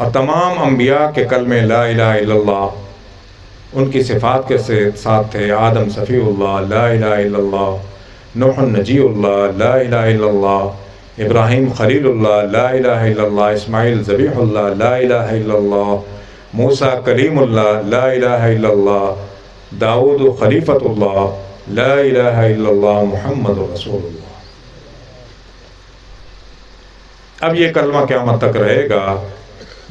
اور تمام انبیاء کے کلمے لا الہ الا اللہ، ان کی صفات کے ساتھ تھے آدم صفی اللہ، لا الہ الا اللہ، نوح النجی اللہ، لا الہ الا اللہ، ابراہیم خلیل اللہ، لا الہ الا اللہ، اسماعیل ذبیح اللہ، لا الہ الا اللہ، موسیٰ کلیم اللہ، لا الہ الا اللہ داود خلیفت اللہ، لا الہ الا اللہ، محمد رسول اللہ۔ اب یہ کلمہ قیامت تک رہے گا۔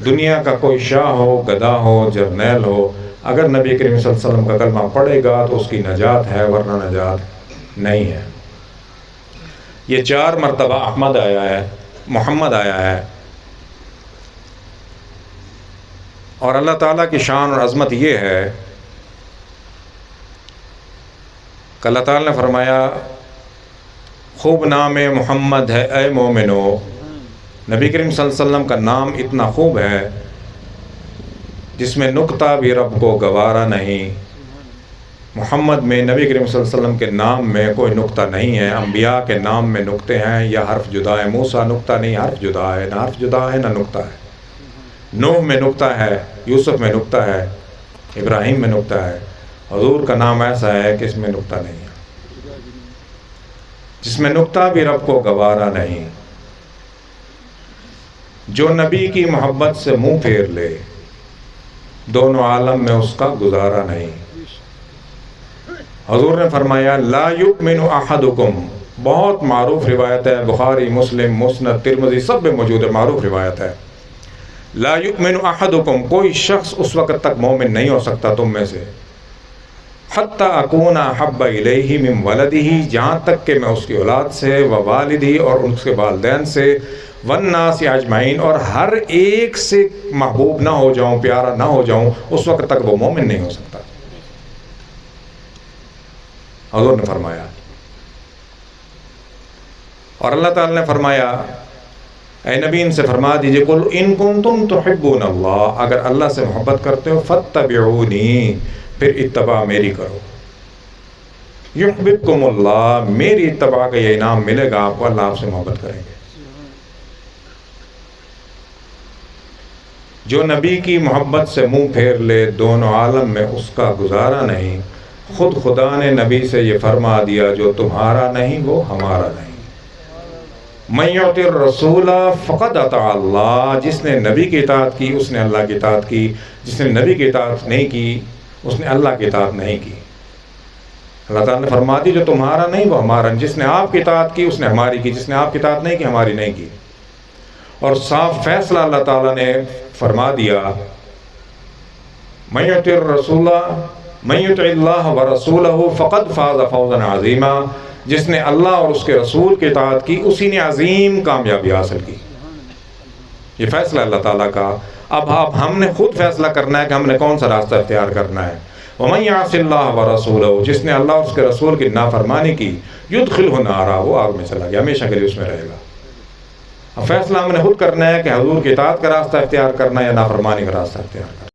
دنیا کا کوئی شاہ ہو، گدا ہو، جرنیل ہو، اگر نبی کریم صلی اللہ علیہ وسلم کا کلمہ پڑھے گا تو اس کی نجات ہے، ورنہ نجات نہیں ہے۔ یہ چار مرتبہ احمد آیا ہے، محمد آیا ہے۔ اور اللہ تعالیٰ کی شان اور عظمت یہ ہے کہ اللہ تعالیٰ نے فرمایا، خوب نام محمد ہے، اے مومنو نبی کریم صلی اللہ علیہ وسلم کا نام اتنا خوب ہے، جس میں نقطہ بھی رب کو گوارا نہیں۔ محمد میں نبی کریم صلی اللہ علیہ وسلم کے نام میں کوئی نقطہ نہیں ہے، انبیاء کے نام میں نقطے ہیں، یا حرف جدا ہے۔ موسا نقطہ نہیں، حرف جدا ہے، نہ حرف جدا ہے، نہ نقطہ ہے۔ نوح میں نقطہ ہے، یوسف میں نقطہ ہے، ابراہیم میں نقطہ ہے۔ حضور کا نام ایسا ہے کہ اس میں نقطہ نہیں ہے۔ جس میں نقطہ بھی رب کو گوارا نہیں۔ جو نبی کی محبت سے منہ پھیر لے، دونوں عالم میں اس کا گزارا نہیں۔ حضور نے فرمایا، لا یؤمن احدکم۔ بہت معروف روایت ہے، بخاری، مسلم، مسند ترمزی سب میں موجود ہے، معروف روایت ہے۔ لا یؤمن احدکم۔ کوئی شخص اس وقت تک مومن نہیں ہو سکتا تم میں سے۔ حتی اکون حب الیہ من ولدہی جہاں تک کہ میں اس کی اولاد سے و والدی اور اس کے والدین سے ونناس اجمعین، اور ہر ایک سے محبوب نہ ہو جاؤں، پیارا نہ ہو جاؤں، اس وقت تک وہ مومن نہیں ہو سکتا۔ حضور نے فرمایا، اور اللہ تعالی نے فرمایا، اے نبی، ان سے فرما دیجیے، قل ان کنتم تحبون اللہ، اگر اللہ سے محبت کرتے ہو فتبعونی پھر اتباع میری کرو۔ یحببکم اللہ، میری اتباع کا یہ انعام ملے گا، آپ کو اللہ آپ سے محبت کریں گے۔ جو نبی کی محبت سے منہ پھیر لے دونوں عالم میں اس کا گزارا نہیں، خود خدا نے نبی سے یہ فرما دیا، جو تمہارا نہیں، وہ ہمارا نہیں۔ میت الرسول فقط عطا اللہ، جس نے نبی کی اطاعت کی، اس نے اللہ کی اطاعت کی۔ جس نے نبی کی اطاعت نہیں کی، اس نے اللہ کی اطاعت نہیں کی۔ اللہ تعالیٰ نے فرما دی، جو تمہارا نہیں، وہ ہمارا۔ جس نے آپ کی اطاعت کی، اس نے ہماری کی۔ جس نے آپ کی اطاعت نہیں کی، ہماری نہیں کی۔ اور صاف فیصلہ اللہ تعالیٰ نے فرما دیا میت الرسول میت اللہ و رسول فقط فاض فوزن عظیمہ جس نے اللہ اور اس کے رسول کی اطاعت کی، اسی نے عظیم کامیابی حاصل کی۔ یہ فیصلہ اللہ تعالیٰ کا۔ اب اب ہم نے خود فیصلہ کرنا ہے کہ ہم نے کون سا راستہ اختیار کرنا ہے۔ وَمَنْ يَعْصِ اللَّهَ وَرَسُولَهُ، جس نے اللہ اور اس کے رسول کی نافرمانی کی، يُدْخِلْهُ نَارًا وہ آگ میں چلا گیا، ہمیشہ کے لیے اس میں رہے گا۔ اب فیصلہ ہم نے خود کرنا ہے کہ حضور کی اطاعت کا راستہ اختیار کرنا ہے یا نافرمانی کا راستہ اختیار کرنا